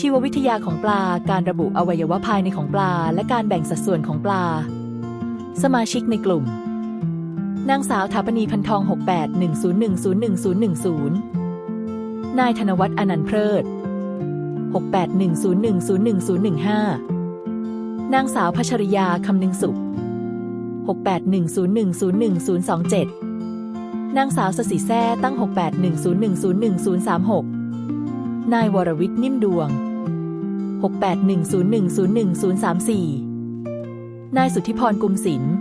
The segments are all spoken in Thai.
ชีววิทยาของปลา การระบุอวัยวะภายในของปลา และการแบ่งสัดส่วนของปลา สมาชิกในกลุ่ม นางสาวถาปนีพันทอง 6810101010นายธนวัฒน์อนันต์เพลิด 6810101015 นางสาวพัชริยาคำนึงสุข 6810101027 นางสาวสศิแซ่ตั้ง 6810101036 นายวรวิทย์นิ่มดวง 6810101034 นายสุทธิพรกุมศิลป์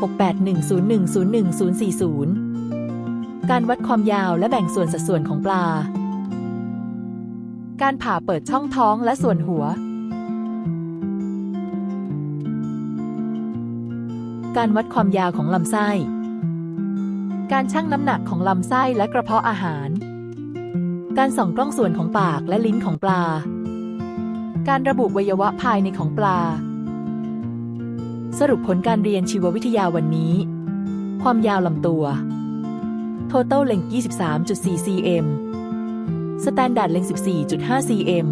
6810101040 การวัดความยาวและแบ่งส่วนสัดส่วนของปลา การผ่าเปิดช่องท้องและส่วนหัว การวัดความยาวของลำไส้ การชั่งน้ำหนักของลำไส้และกระเพาะอาหาร การส่องกล้องส่วนของปากและลิ้นของปลา การระบุวัยวะภายในของปลา สรุปผลการเรียนชีววิทยาวันนี้ ความยาวลำตัว total length 23.4 cm standard length 14.5 cm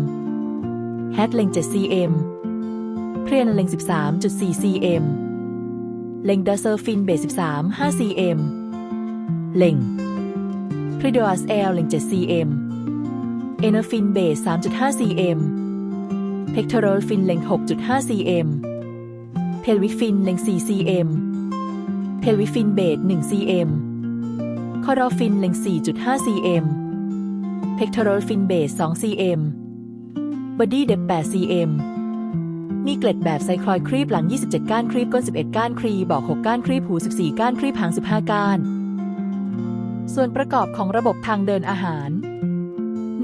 head length 7 cm crane length 13.4 cm เล็ง dorsal fin base 13 5 cm เล็ง Predoas L เล็ง7 cm เอโนฟินเบส 3.5 cm เพกโทรฟินเล็ง6.5 cm เพลวิฟินเล็ง4 cm เพลวิฟินเบส1 cm คอรอฟินเล็ง4.5 cm เพกโทรฟินเบส2 cm บอดี้เด็บ8 cm มีเกล็ดแบบไซคลอยครีบหลัง 27 ก้านครีบก้น 11 ก้านครีบอก 6 ก้านครีบหู 14 ก้านครีบหาง 15 ก้าน ส่วนประกอบของระบบทางเดินอาหาร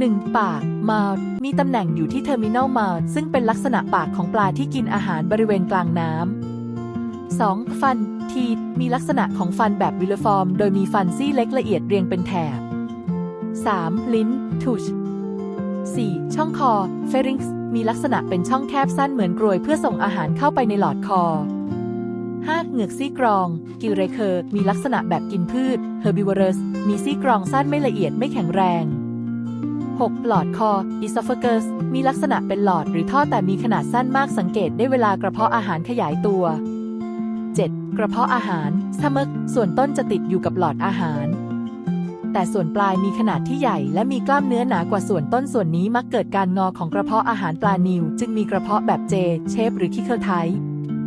1. ปาก mouth มีตำแหน่งอยู่ที่ terminal mouth ซึ่งเป็นลักษณะปากของปลาที่กินอาหารบริเวณกลางน้ำ 2. ฟัน teeth มีลักษณะของฟันแบบวิลฟอร์ม โดยมีฟันซี่เล็กละเอียดเรียงเป็นแถบ 3. ลิ้น tooth 4. ช่องคอ pharynx มีลักษณะเป็นช่องแคบสั้นเหมือนกรวยเพื่อส่งอาหารเข้าไปในหลอดคอ 5. เหงือกซี่กรอง กิลเรเคอร์มีลักษณะแบบกินพืช herbivorous มีซี่กรองสั้นไม่ละเอียดไม่แข็งแรง 6. หลอดคอ esophagus มีลักษณะเป็นหลอดหรือท่อแต่มีขนาดสั้นมากสังเกตได้เวลากระเพาะอาหารขยายตัว 7. กระเพาะอาหาร stomach ส่วนต้นจะติดอยู่กับหลอดอาหาร แต่ส่วนปลายมีขนาดที่ใหญ่ และมีกล้ามเนื้อหนากว่าส่วนต้นส่วนนี้มักเกิดการงอของกระเพาะอาหารปลานิว จึงมีกระเพาะแบบเจ เชฟหรือคิเคอร์ไท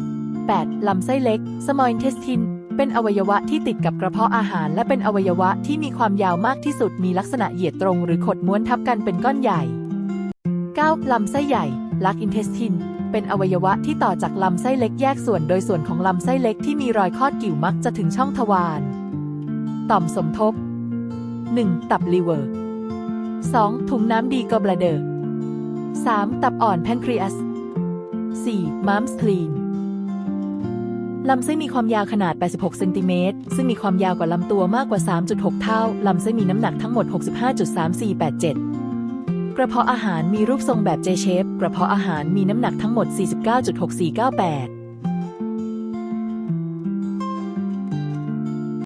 8. ลำไส้เล็ก small intestine เป็นอวัยวะที่ติดกับกระเพาะอาหาร และเป็นอวัยวะที่มีความยาวมากที่สุดมีลักษณะเหยียดตรงหรือขดม้วนทับกันเป็นก้อนใหญ่ 9. ลำไส้ใหญ่ large intestine เป็นอวัยวะที่ต่อจากลำไส้เล็กแยกส่วนโดยส่วนของลำไส้เล็กที่มีรอยคอดกิ่วมักจะถึงช่องทวาร ต่อมสมทบ 1. ตับลิเวอร์ 2. ถุงน้ำดีกอบลาเดอร์ 3. ตับอ่อนแพนครีอัส 4. ม้ามสคลีน ลำไส้มีความยาวขนาด 86 เซนติเมตร ซึ่งมีความยาวกว่าลำตัวมากกว่า 3.6 เท่า ลำไส้มีน้ำหนักทั้งหมด 65.3487 กระเพาะอาหารมีรูปทรงแบบ J shape กระเพาะอาหารมีน้ำหนักทั้งหมด 49.6498